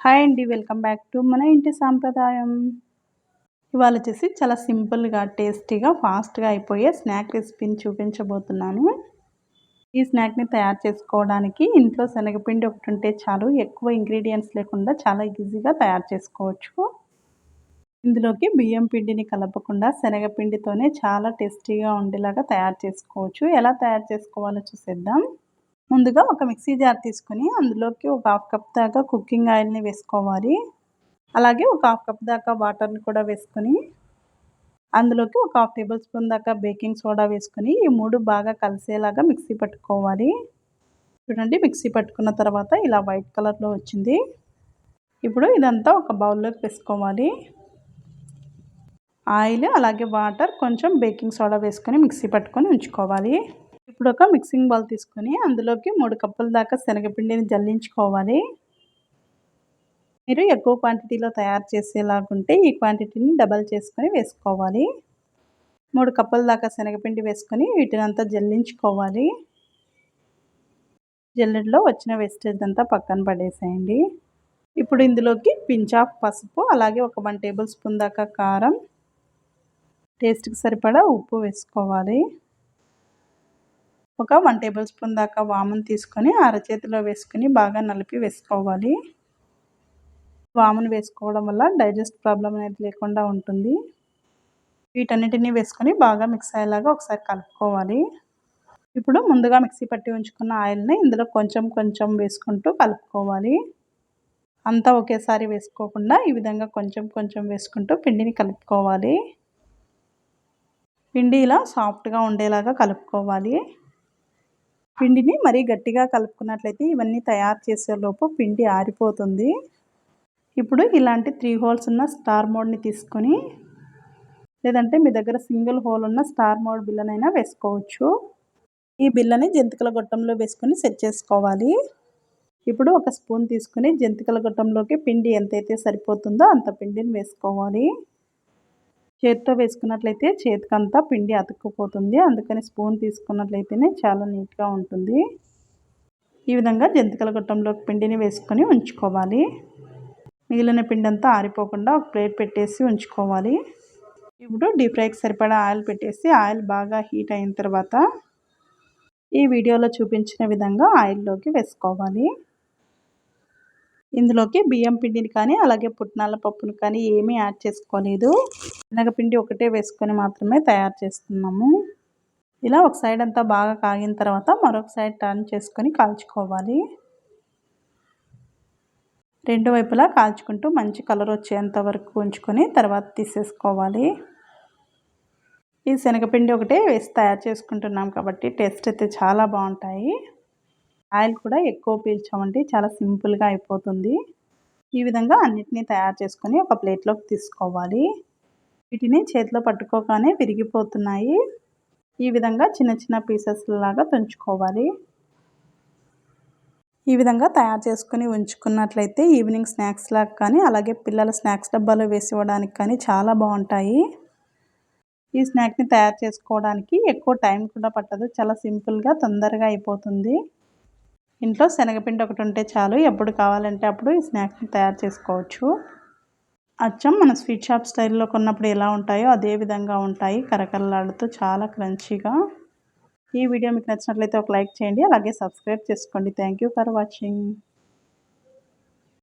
Hi అండి welcome back to మన ఇంటి సాంప్రదాయం. ఇవాళ వచ్చేసి చాలా సింపుల్గా టేస్టీగా ఫాస్ట్గా అయిపోయే స్నాక్ రెసిపీని చూపించబోతున్నాను. ఈ స్నాక్ని తయారు చేసుకోవడానికి ఇంట్లో శనగపిండి ఒకటి ఉంటే చాలు ఎక్కువ ఇంగ్రీడియంట్స్ లేకుండా చాలా ఈజీగా తయారు చేసుకోవచ్చు. ఇందులోకి బియ్యం పిండిని కలపకుండా శనగపిండితోనే చాలా టేస్టీగా ఉండేలాగా తయారు చేసుకోవచ్చు. ఎలా తయారు చేసుకోవాలో చూసేద్దాం. ముందుగా ఒక మిక్సీ జార్ తీసుకుని అందులోకి ఒక హాఫ్ కప్ దాకా కుకింగ్ ఆయిల్ని వేసుకోవాలి. అలాగే ఒక హాఫ్ కప్ దాకా వాటర్ని కూడా వేసుకొని అందులోకి ఒక హాఫ్ టేబుల్ స్పూన్ దాకా బేకింగ్ సోడా వేసుకొని ఈ మూడు బాగా కలిసేలాగా మిక్సీ పట్టుకోవాలి. చూడండి మిక్సీ పట్టుకున్న తర్వాత ఇలా వైట్ కలర్లో వచ్చింది. ఇప్పుడు ఇదంతా ఒక బౌల్లోకి వేసుకోవాలి. ఆయిల్ అలాగే వాటర్ కొంచెం బేకింగ్ సోడా వేసుకొని మిక్సీ పట్టుకొని ఉంచుకోవాలి. ఇప్పుడు ఒక మిక్సింగ్ బౌల్ తీసుకొని అందులోకి మూడు కప్పుల దాకా శనగపిండిని జల్లించుకోవాలి. మీరు ఎక్కువ క్వాంటిటీలో తయారు చేసేలాగుంటే ఈ క్వాంటిటీని డబల్ చేసుకొని వేసుకోవాలి. మూడు కప్పుల దాకా శనగపిండి వేసుకొని వీటిని అంతా జల్లించుకోవాలి. జల్లెడలో వచ్చిన వేస్టేజ్ అంతా పక్కన పడేసేయండి. ఇప్పుడు ఇందులోకి పించ్ ఆఫ్ పసుపు అలాగే ఒక వన్ టేబుల్ స్పూన్ దాకా కారం టేస్ట్కి సరిపడా ఉప్పు వేసుకోవాలి. ఒక వన్ టేబుల్ స్పూన్ దాకా వామును తీసుకొని అరచేతిలో వేసుకొని బాగా నలిపి వేసుకోవాలి. వామును వేసుకోవడం వల్ల డైజెస్ట్ ప్రాబ్లం అనేది లేకుండా ఉంటుంది. వీటన్నిటిని వేసుకొని బాగా మిక్స్ అయ్యేలాగా ఒకసారి కలుపుకోవాలి. ఇప్పుడు ముందుగా మిక్సీ పట్టి ఉంచుకున్న ఆయిల్ని ఇందులో కొంచెం కొంచెం వేసుకుంటూ కలుపుకోవాలి. అంతా ఒకేసారి వేసుకోకుండా ఈ విధంగా కొంచెం కొంచెం వేసుకుంటూ పిండిని కలుపుకోవాలి. పిండి ఇలా సాఫ్ట్గా ఉండేలాగా కలుపుకోవాలి. పిండిని మరీ గట్టిగా కలుపుకున్నట్లయితే ఇవన్నీ తయారు చేసేలోపు పిండి ఆరిపోతుంది. ఇప్పుడు ఇలాంటి త్రీ హోల్స్ ఉన్న స్టార్ మోడ్ని తీసుకొని లేదంటే మీ దగ్గర సింగిల్ హోల్ ఉన్న స్టార్ మోడ్ బిల్లనైనా వేసుకోవచ్చు. ఈ బిల్లని జంతికల గొట్టంలో వేసుకొని సెట్ చేసుకోవాలి. ఇప్పుడు ఒక స్పూన్ తీసుకుని జంతికల గొట్టంలోకి పిండి ఎంతైతే సరిపోతుందో అంత పిండిని వేసుకోవాలి. చేతితో వేసుకున్నట్లయితే చేతికంతా పిండి అతుక్కుపోతుంది. అందుకని స్పూన్ తీసుకున్నట్లయితేనే చాలా నీట్గా ఉంటుంది. ఈ విధంగా జంతికల గొట్టంలో పిండిని వేసుకొని ఉంచుకోవాలి. మిగిలిన పిండి అంతా ఆరిపోకుండా ఒక ప్లేట్ పెట్టేసి ఉంచుకోవాలి. ఇప్పుడు డీప్ ఫ్రైకి సరిపడా ఆయిల్ పెట్టేసి ఆయిల్ బాగా హీట్ అయిన తర్వాత ఈ వీడియోలో చూపించిన విధంగా ఆయిల్లోకి వేసుకోవాలి. ఇందులోకి బియ్యం పిండిని కానీ అలాగే పుట్నాల పప్పును కానీ ఏమీ యాడ్ చేసుకోలేదు. శనగపిండి ఒకటే వేసుకొని మాత్రమే తయారు చేస్తున్నాము. ఇలా ఒక సైడ్ అంతా బాగా కాగిన తర్వాత మరొక సైడ్ టర్న్ చేసుకొని కాల్చుకోవాలి. రెండు వైపులా కాల్చుకుంటూ మంచి కలర్ వచ్చేంత వరకు ఉంచుకొని తర్వాత తీసేసుకోవాలి. ఈ శనగపిండి ఒకటే వేసి తయారు చేసుకుంటున్నాం కాబట్టి టేస్ట్ అయితే చాలా బాగుంటాయి. ఆయిల్ కూడా ఎక్కువ పీల్చామంటే చాలా సింపుల్గా అయిపోతుంది. ఈ విధంగా అన్నిటినీ తయారు చేసుకొని ఒక ప్లేట్లోకి తీసుకోవాలి. వీటిని చేతిలో పట్టుకోగానే విరిగిపోతున్నాయి. ఈ విధంగా చిన్న చిన్న పీసెస్ లాగా తుంచుకోవాలి. ఈ విధంగా తయారు చేసుకుని ఉంచుకున్నట్లయితే ఈవినింగ్ స్నాక్స్ లాగా కానీ అలాగే పిల్లల స్నాక్స్ డబ్బాలో వేసి ఇవ్వడానికి కానీ చాలా బాగుంటాయి. ఈ స్నాక్ని తయారు చేసుకోవడానికి ఎక్కువ టైం కూడా పట్టదు. చాలా సింపుల్గా తొందరగా అయిపోతుంది. ఇంట్లో శనగపిండి ఒకటి ఉంటే చాలు. ఎప్పుడు కావాలంటే అప్పుడు ఈ స్నాక్స్ని తయారు చేసుకోవచ్చు. అచ్చం మన స్వీట్ షాప్ స్టైల్లో కొన్నప్పుడు ఎలా ఉంటాయో అదే విధంగా ఉంటాయి. కరకరలాడుతూ చాలా క్రంచీగా. ఈ వీడియో మీకు నచ్చినట్లయితే ఒక లైక్ చేయండి. అలాగే సబ్స్క్రైబ్ చేసుకోండి. Thank for watching.